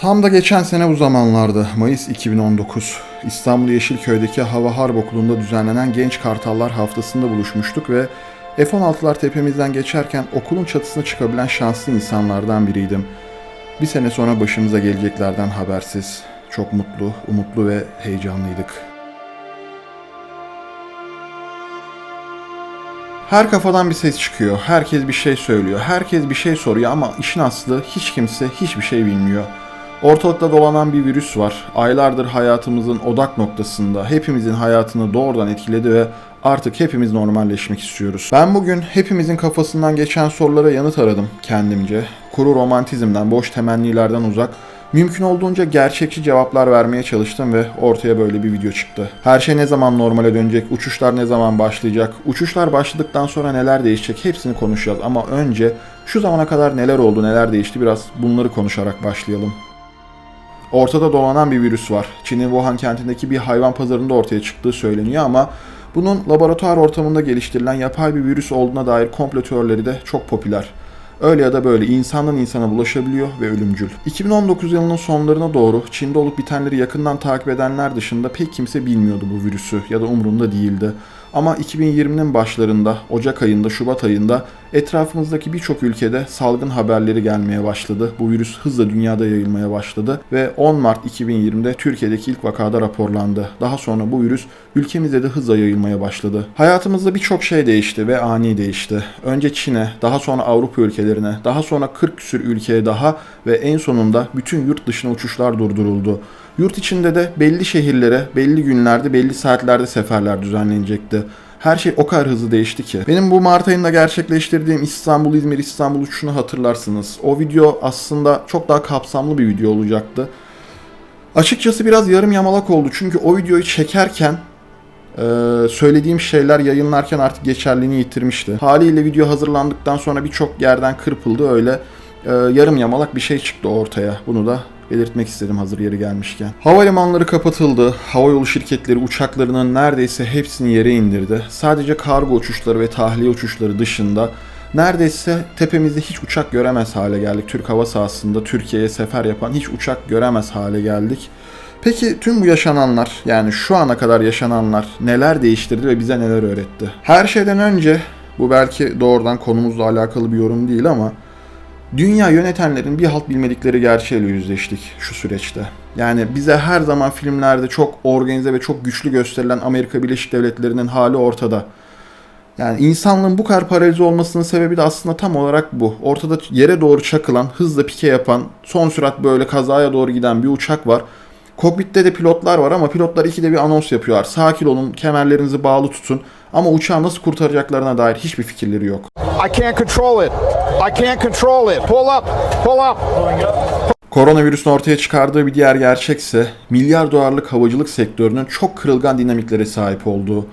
Tam da geçen sene bu zamanlardı, Mayıs 2019. İstanbul Yeşilköy'deki Hava Harp Okulu'nda düzenlenen Genç Kartallar haftasında buluşmuştuk ve F-16'lar tepemizden geçerken okulun çatısına çıkabilen şanslı insanlardan biriydim. Bir sene sonra başımıza geleceklerden habersiz. Çok mutlu, umutlu ve heyecanlıydık. Her kafadan bir ses çıkıyor. Herkes bir şey söylüyor. Herkes bir şey soruyor ama işin aslı hiç kimse hiçbir şey bilmiyor. Ortalıkta dolanan bir virüs var. Aylardır hayatımızın odak noktasında, hepimizin hayatını doğrudan etkiledi ve artık hepimiz normalleşmek istiyoruz. Ben bugün hepimizin kafasından geçen sorulara yanıt aradım kendimce. Kuru romantizmden, boş temennilerden uzak, mümkün olduğunca gerçekçi cevaplar vermeye çalıştım ve ortaya böyle bir video çıktı. Her şey ne zaman normale dönecek, uçuşlar ne zaman başlayacak, uçuşlar başladıktan sonra neler değişecek hepsini konuşacağız ama önce şu zamana kadar neler oldu, neler değişti biraz bunları konuşarak başlayalım. Ortada dolanan bir virüs var. Çin'in Wuhan kentindeki bir hayvan pazarında ortaya çıktığı söyleniyor ama bunun laboratuvar ortamında geliştirilen yapay bir virüs olduğuna dair komplo teorileri de çok popüler. Öyle ya da böyle insandan insana bulaşabiliyor ve ölümcül. 2019 yılının sonlarına doğru Çin'de olup bitenleri yakından takip edenler dışında pek kimse bilmiyordu bu virüsü ya da umurunda değildi. Ama 2020'nin başlarında, Ocak ayında, Şubat ayında etrafımızdaki birçok ülkede salgın haberleri gelmeye başladı. Bu virüs hızla dünyada yayılmaya başladı ve 10 Mart 2020'de Türkiye'deki ilk vakada raporlandı. Daha sonra bu virüs ülkemizde de hızla yayılmaya başladı. Hayatımızda birçok şey değişti ve ani değişti. Önce Çin'e, daha sonra Avrupa ülkelerine, daha sonra 40 küsür ülkeye daha ve en sonunda bütün yurt dışına uçuşlar durduruldu. Yurt içinde de belli şehirlere, belli günlerde, belli saatlerde seferler düzenlenecekti. Her şey o kadar hızlı değişti ki. Benim bu Mart ayında gerçekleştirdiğim İstanbul İzmir İstanbul uçuşunu hatırlarsınız. O video aslında çok daha kapsamlı bir video olacaktı. Açıkçası biraz yarım yamalak oldu çünkü o videoyu çekerken e, söylediğim şeyler yayınlarken artık geçerliliğini yitirmişti. Haliyle video hazırlandıktan sonra birçok yerden kırpıldı öyle e, yarım yamalak bir şey çıktı ortaya. Bunu da belirtmek istedim hazır yeri gelmişken. Havalimanları kapatıldı. Havayolu şirketleri uçaklarının neredeyse hepsini yere indirdi. Sadece kargo uçuşları ve tahliye uçuşları dışında neredeyse tepemizde hiç uçak göremez hale geldik. Türk hava sahasında Türkiye'ye sefer yapan hiç uçak göremez hale geldik. Peki tüm bu yaşananlar yani şu ana kadar yaşananlar neler değiştirdi ve bize neler öğretti? Her şeyden önce bu belki doğrudan konumuzla alakalı bir yorum değil ama Dünya yönetenlerin bir halt bilmedikleri gerçeğiyle yüzleştik şu süreçte. Yani bize her zaman filmlerde çok organize ve çok güçlü gösterilen Amerika Birleşik Devletleri'nin hali ortada. Yani insanlığın bu kadar paralize olmasının sebebi de aslında tam olarak bu. Ortada yere doğru çakılan, hızla pike yapan, son sürat böyle kazaya doğru giden bir uçak var. Kokpitte de pilotlar var ama pilotlar ikide bir anons yapıyorlar. Sakin olun, kemerlerinizi bağlı tutun. Ama uçağı nasıl kurtaracaklarına dair hiçbir fikirleri yok. I can't control it. I can't control it. Pull up. Pull up. Koronavirüsün ortaya çıkardığı bir diğer gerçekse milyar dolarlık havacılık sektörünün çok kırılgan dinamiklere sahip olduğu.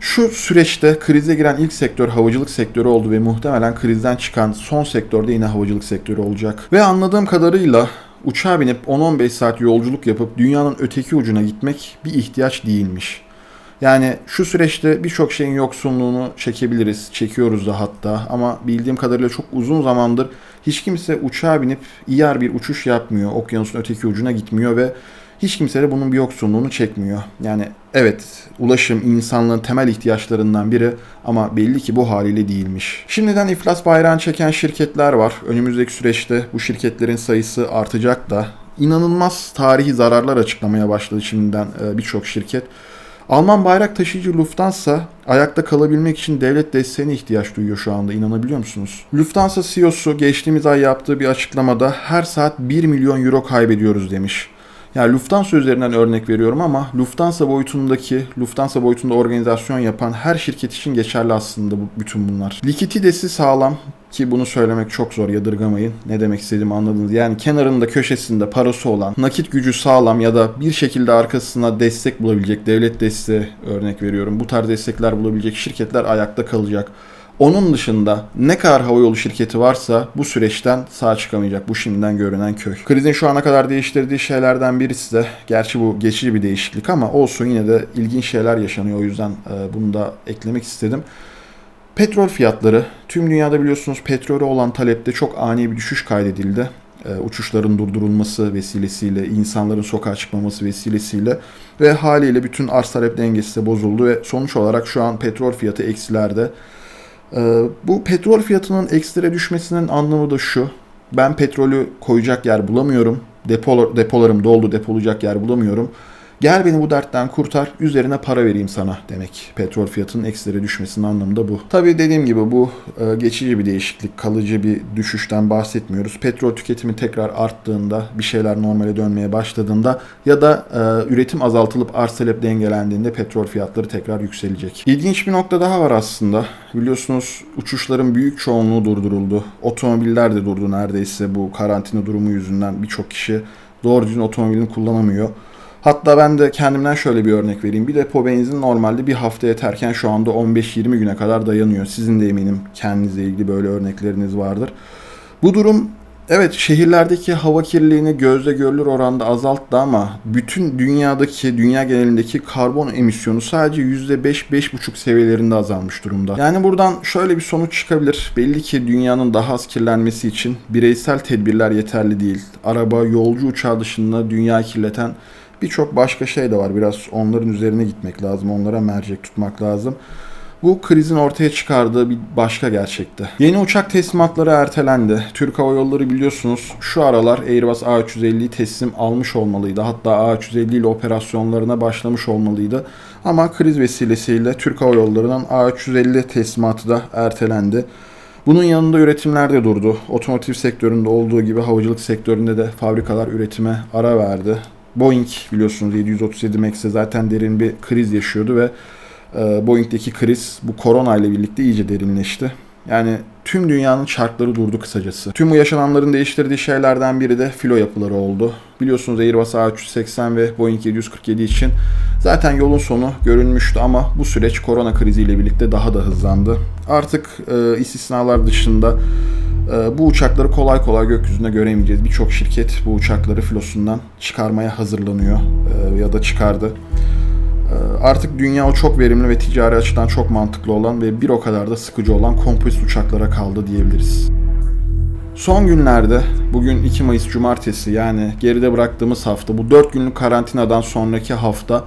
Şu süreçte krize giren ilk sektör havacılık sektörü oldu ve muhtemelen krizden çıkan son sektörde yine havacılık sektörü olacak. Ve anladığım kadarıyla uçağa binip 10-15 saat yolculuk yapıp dünyanın öteki ucuna gitmek bir ihtiyaç değilmiş. Yani şu süreçte birçok şeyin yoksunluğunu çekebiliriz. Çekiyoruz da hatta ama bildiğim kadarıyla çok uzun zamandır hiç kimse uçağa binip iyar bir uçuş yapmıyor. Okyanusun öteki ucuna gitmiyor ve hiç kimse de bunun bir yoksunluğunu çekmiyor. Yani evet ulaşım insanlığın temel ihtiyaçlarından biri ama belli ki bu haliyle değilmiş. Şimdiden iflas bayrağını çeken şirketler var. Önümüzdeki süreçte bu şirketlerin sayısı artacak da inanılmaz tarihi zararlar açıklamaya başladı şimdiden e, birçok şirket. Alman bayrak taşıyıcı Lufthansa ayakta kalabilmek için devlet desteğine ihtiyaç duyuyor şu anda inanabiliyor musunuz? Lufthansa CEO'su geçtiğimiz ay yaptığı bir açıklamada her saat 1 milyon euro kaybediyoruz demiş. Yani Lufthansa üzerinden örnek veriyorum ama Lufthansa boyutundaki, Lufthansa boyutunda organizasyon yapan her şirket için geçerli aslında bu, bütün bunlar. Likiditesi sağlam ki bunu söylemek çok zor yadırgamayın. Ne demek istediğimi anladınız. Yani kenarında köşesinde parası olan, nakit gücü sağlam ya da bir şekilde arkasına destek bulabilecek, devlet desteği örnek veriyorum. Bu tarz destekler bulabilecek şirketler ayakta kalacak. Onun dışında ne kadar havayolu şirketi varsa bu süreçten sağ çıkamayacak. Bu şimdiden görünen köy. Krizin şu ana kadar değiştirdiği şeylerden birisi de gerçi bu geçici bir değişiklik ama olsun yine de ilginç şeyler yaşanıyor. O yüzden e, bunu da eklemek istedim. Petrol fiyatları tüm dünyada biliyorsunuz petrole olan talepte çok ani bir düşüş kaydedildi. e, uçuşların durdurulması vesilesiyle, insanların sokağa çıkmaması vesilesiyle ve haliyle bütün arz talep dengesi de bozuldu ve sonuç olarak şu an petrol fiyatı eksilerde. E, bu petrol fiyatının eksilere düşmesinin anlamı da şu. Ben petrolü koyacak yer bulamıyorum. Depo, depolarım doldu, depolayacak yer bulamıyorum. Gel beni bu dertten kurtar, üzerine para vereyim sana demek. Petrol fiyatının eksilere düşmesinin anlamı da bu. Tabii dediğim gibi bu e, geçici bir değişiklik, kalıcı bir düşüşten bahsetmiyoruz. Petrol tüketimi tekrar arttığında, bir şeyler normale dönmeye başladığında ya da e, üretim azaltılıp arz talep dengelendiğinde petrol fiyatları tekrar yükselecek. İlginç bir nokta daha var aslında. Biliyorsunuz uçuşların büyük çoğunluğu durduruldu. Otomobiller de durdu neredeyse bu karantina durumu yüzünden birçok kişi doğru düzgün otomobilini kullanamıyor. Hatta ben de kendimden şöyle bir örnek vereyim. Bir depo benzin normalde bir hafta yeterken şu anda 15-20 güne kadar dayanıyor. Sizin de eminim kendinizle ilgili böyle örnekleriniz vardır. Bu durum evet şehirlerdeki hava kirliliğini gözle görülür oranda azalttı ama bütün dünyadaki, dünya genelindeki karbon emisyonu sadece %5-5,5 seviyelerinde azalmış durumda. Yani buradan şöyle bir sonuç çıkabilir. Belli ki dünyanın daha az kirlenmesi için bireysel tedbirler yeterli değil. Araba, yolcu uçağı dışında dünya kirleten birçok başka şey de var. Biraz onların üzerine gitmek lazım. Onlara mercek tutmak lazım. Bu krizin ortaya çıkardığı bir başka gerçekti. Yeni uçak teslimatları ertelendi. Türk Hava Yolları biliyorsunuz şu aralar Airbus A350'yi teslim almış olmalıydı. Hatta A350 ile operasyonlarına başlamış olmalıydı. Ama kriz vesilesiyle Türk Hava Yolları'nın A350 teslimatı da ertelendi. Bunun yanında üretimler de durdu. Otomotiv sektöründe olduğu gibi havacılık sektöründe de fabrikalar üretime ara verdi. Boeing biliyorsunuz 737 Max'e zaten derin bir kriz yaşıyordu ve e, Boeing'deki kriz bu korona ile birlikte iyice derinleşti. Yani tüm dünyanın çarkları durdu kısacası. Tüm bu yaşananların değiştirdiği şeylerden biri de filo yapıları oldu. Biliyorsunuz Airbus A380 ve Boeing 747 için zaten yolun sonu görünmüştü ama bu süreç korona kriziyle birlikte daha da hızlandı. Artık e, istisnalar dışında bu uçakları kolay kolay gökyüzünde göremeyeceğiz. Birçok şirket bu uçakları filosundan çıkarmaya hazırlanıyor e, ya da çıkardı. E, artık dünya o çok verimli ve ticari açıdan çok mantıklı olan ve bir o kadar da sıkıcı olan kompozit uçaklara kaldı diyebiliriz. Son günlerde, bugün 2 Mayıs Cumartesi yani geride bıraktığımız hafta, bu 4 günlük karantinadan sonraki hafta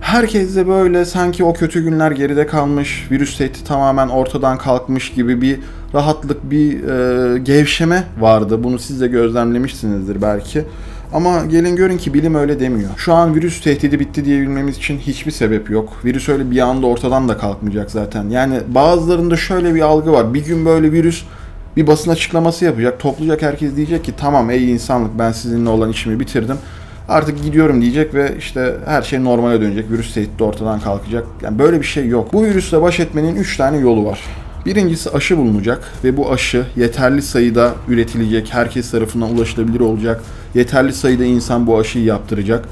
herkes de böyle sanki o kötü günler geride kalmış, virüs tehdidi tamamen ortadan kalkmış gibi bir rahatlık, bir e, gevşeme vardı. Bunu siz de gözlemlemişsinizdir belki. Ama gelin görün ki bilim öyle demiyor. Şu an virüs tehdidi bitti diyebilmemiz için hiçbir sebep yok. Virüs öyle bir anda ortadan da kalkmayacak zaten. Yani bazılarında şöyle bir algı var. Bir gün böyle virüs bir basın açıklaması yapacak. Toplayacak herkes diyecek ki tamam ey insanlık ben sizinle olan işimi bitirdim. Artık gidiyorum diyecek ve işte her şey normale dönecek. Virüs tehdidi ortadan kalkacak. Yani böyle bir şey yok. Bu virüsle baş etmenin 3 tane yolu var. Birincisi aşı bulunacak ve bu aşı yeterli sayıda üretilecek, herkes tarafından ulaşılabilir olacak. Yeterli sayıda insan bu aşıyı yaptıracak.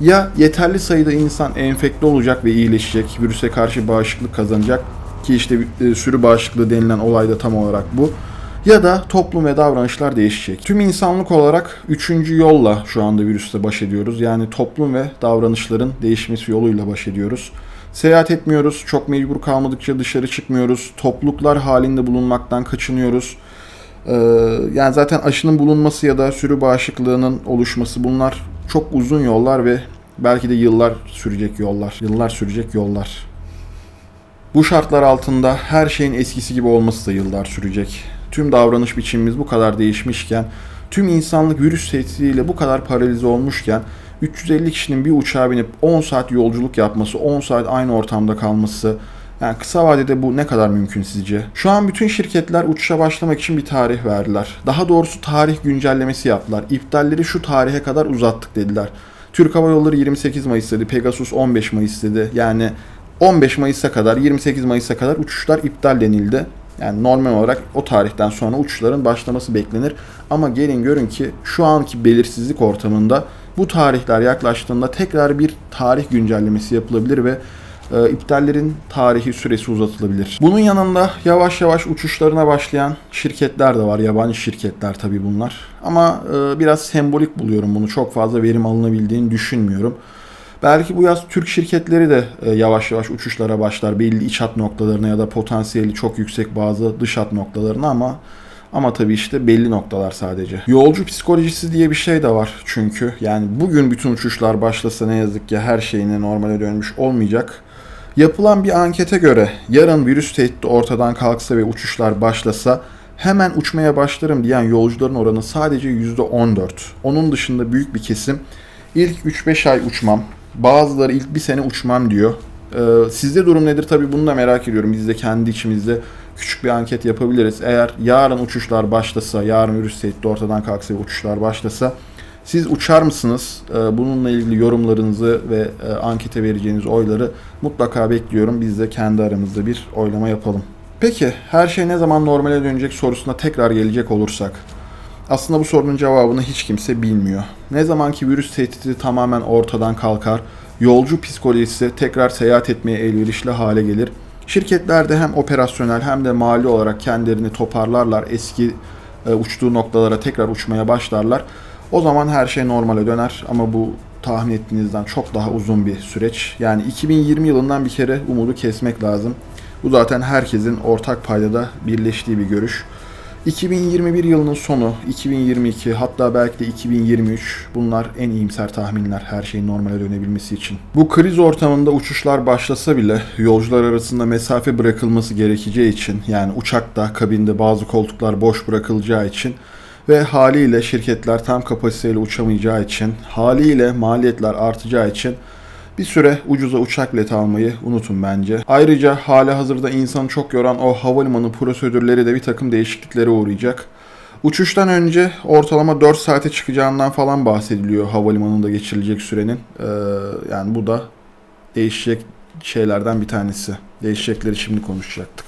Ya yeterli sayıda insan enfekte olacak ve iyileşecek, virüse karşı bağışıklık kazanacak ki işte e, sürü bağışıklığı denilen olay da tam olarak bu. Ya da toplum ve davranışlar değişecek. Tüm insanlık olarak üçüncü yolla şu anda virüsle baş ediyoruz. Yani toplum ve davranışların değişmesi yoluyla baş ediyoruz. Seyahat etmiyoruz, çok mecbur kalmadıkça dışarı çıkmıyoruz, topluluklar halinde bulunmaktan kaçınıyoruz. Ee, yani zaten aşının bulunması ya da sürü bağışıklığının oluşması bunlar çok uzun yollar ve belki de yıllar sürecek yollar. Yıllar sürecek yollar. Bu şartlar altında her şeyin eskisi gibi olması da yıllar sürecek. Tüm davranış biçimimiz bu kadar değişmişken, tüm insanlık virüs tehdidiyle bu kadar paralize olmuşken 350 kişinin bir uçağa binip 10 saat yolculuk yapması, 10 saat aynı ortamda kalması, yani kısa vadede bu ne kadar mümkün sizce? Şu an bütün şirketler uçuşa başlamak için bir tarih verdiler. Daha doğrusu tarih güncellemesi yaptılar. İptalleri şu tarihe kadar uzattık dediler. Türk Hava Yolları 28 Mayıs dedi, Pegasus 15 Mayıs dedi. Yani 15 Mayıs'a kadar, 28 Mayıs'a kadar uçuşlar iptal denildi. Yani normal olarak o tarihten sonra uçuşların başlaması beklenir. Ama gelin görün ki şu anki belirsizlik ortamında bu tarihler yaklaştığında tekrar bir tarih güncellemesi yapılabilir ve e, iptallerin tarihi süresi uzatılabilir. Bunun yanında yavaş yavaş uçuşlarına başlayan şirketler de var. Yabancı şirketler tabii bunlar. Ama e, biraz sembolik buluyorum bunu. Çok fazla verim alınabildiğini düşünmüyorum. Belki bu yaz Türk şirketleri de e, yavaş yavaş uçuşlara başlar. Belli iç hat noktalarına ya da potansiyeli çok yüksek bazı dış hat noktalarına ama Ama tabii işte belli noktalar sadece. Yolcu psikolojisi diye bir şey de var çünkü. Yani bugün bütün uçuşlar başlasa ne yazık ki her şeyine normale dönmüş olmayacak. Yapılan bir ankete göre yarın virüs tehdidi ortadan kalksa ve uçuşlar başlasa hemen uçmaya başlarım diyen yolcuların oranı sadece %14. Onun dışında büyük bir kesim ilk 3-5 ay uçmam, bazıları ilk bir sene uçmam diyor. Ee, sizde durum nedir tabii bunu da merak ediyorum. Biz de kendi içimizde küçük bir anket yapabiliriz. Eğer yarın uçuşlar başlasa, yarın virüs tehdidi ortadan kalksa ve uçuşlar başlasa siz uçar mısınız? Ee, Bununla ilgili yorumlarınızı ve e, ankete vereceğiniz oyları mutlaka bekliyorum. Biz de kendi aramızda bir oylama yapalım. Peki her şey ne zaman normale dönecek sorusuna tekrar gelecek olursak. Aslında bu sorunun cevabını hiç kimse bilmiyor. Ne zamanki virüs tehdidi tamamen ortadan kalkar, yolcu psikolojisi tekrar seyahat etmeye elverişli hale gelir. Şirketler de hem operasyonel hem de mali olarak kendilerini toparlarlar, eski e, uçtuğu noktalara tekrar uçmaya başlarlar. O zaman her şey normale döner ama bu tahmin ettiğinizden çok daha uzun bir süreç. Yani 2020 yılından bir kere umudu kesmek lazım. Bu zaten herkesin ortak paydada birleştiği bir görüş. 2021 yılının sonu, 2022 hatta belki de 2023 bunlar en iyimser tahminler her şeyin normale dönebilmesi için. Bu kriz ortamında uçuşlar başlasa bile yolcular arasında mesafe bırakılması gerekeceği için yani uçakta kabinde bazı koltuklar boş bırakılacağı için ve haliyle şirketler tam kapasiteyle uçamayacağı için haliyle maliyetler artacağı için bir süre ucuza uçak bileti almayı unutun bence. Ayrıca hala hazırda insanı çok yoran o havalimanı prosedürleri de bir takım değişikliklere uğrayacak. Uçuştan önce ortalama 4 saate çıkacağından falan bahsediliyor havalimanında geçirilecek sürenin. Ee, yani bu da değişecek şeylerden bir tanesi. Değişecekleri şimdi konuşacaktık.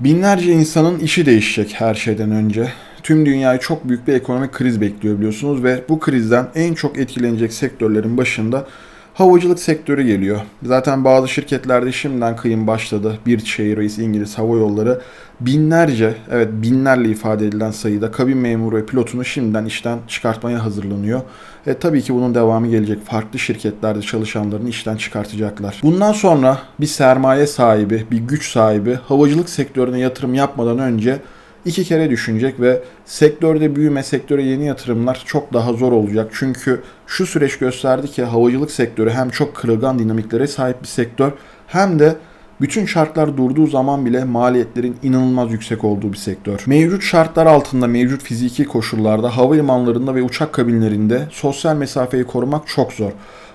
Binlerce insanın işi değişecek her şeyden önce. Tüm dünyayı çok büyük bir ekonomik kriz bekliyor biliyorsunuz ve bu krizden en çok etkilenecek sektörlerin başında havacılık sektörü geliyor. Zaten bazı şirketlerde şimdiden kıyım başladı. British Airways, İngiliz Hava Yolları binlerce, evet binlerle ifade edilen sayıda kabin memuru ve pilotunu şimdiden işten çıkartmaya hazırlanıyor. E, tabii ki bunun devamı gelecek. Farklı şirketlerde çalışanlarını işten çıkartacaklar. Bundan sonra bir sermaye sahibi, bir güç sahibi havacılık sektörüne yatırım yapmadan önce iki kere düşünecek ve sektörde büyüme, sektöre yeni yatırımlar çok daha zor olacak. Çünkü şu süreç gösterdi ki havacılık sektörü hem çok kırılgan dinamiklere sahip bir sektör hem de bütün şartlar durduğu zaman bile maliyetlerin inanılmaz yüksek olduğu bir sektör. Mevcut şartlar altında, mevcut fiziki koşullarda havalimanlarında ve uçak kabinlerinde sosyal mesafeyi korumak çok zor.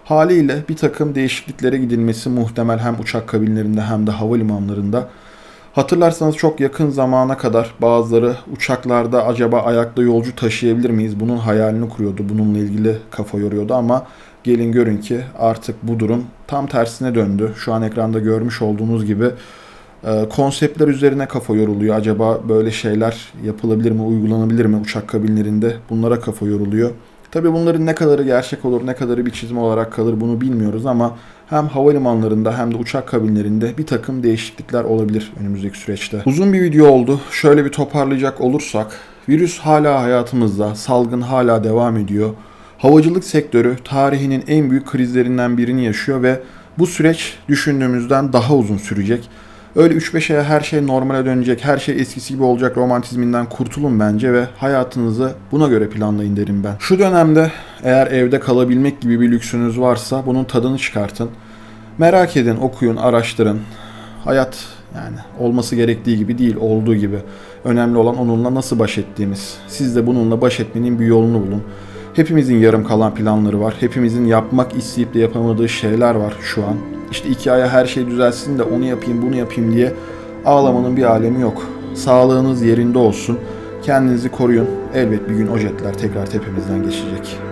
Haliyle bir takım değişikliklere gidilmesi muhtemel hem uçak kabinlerinde hem de havalimanlarında. Hatırlarsanız çok yakın zamana kadar bazıları uçaklarda acaba ayakta yolcu taşıyabilir miyiz? Bunun hayalini kuruyordu. Bununla ilgili kafa yoruyordu ama gelin görün ki artık bu durum tam tersine döndü. Şu an ekranda görmüş olduğunuz gibi e, konseptler üzerine kafa yoruluyor. Acaba böyle şeyler yapılabilir mi, uygulanabilir mi uçak kabinlerinde? Bunlara kafa yoruluyor. Tabii bunların ne kadarı gerçek olur, ne kadarı bir çizim olarak kalır bunu bilmiyoruz ama hem havalimanlarında hem de uçak kabinlerinde bir takım değişiklikler olabilir önümüzdeki süreçte. Uzun bir video oldu. Şöyle bir toparlayacak olursak, virüs hala hayatımızda, salgın hala devam ediyor. Havacılık sektörü tarihinin en büyük krizlerinden birini yaşıyor ve bu süreç düşündüğümüzden daha uzun sürecek. Öyle 3-5 aya her şey normale dönecek, her şey eskisi gibi olacak romantizminden kurtulun bence ve hayatınızı buna göre planlayın derim ben. Şu dönemde eğer evde kalabilmek gibi bir lüksünüz varsa bunun tadını çıkartın. Merak edin, okuyun, araştırın. Hayat yani olması gerektiği gibi değil, olduğu gibi. Önemli olan onunla nasıl baş ettiğimiz. Siz de bununla baş etmenin bir yolunu bulun. Hepimizin yarım kalan planları var. Hepimizin yapmak isteyip de yapamadığı şeyler var şu an. İşte iki aya her şey düzelsin de onu yapayım bunu yapayım diye ağlamanın bir alemi yok. Sağlığınız yerinde olsun. Kendinizi koruyun. Elbet bir gün o jetler tekrar tepemizden geçecek.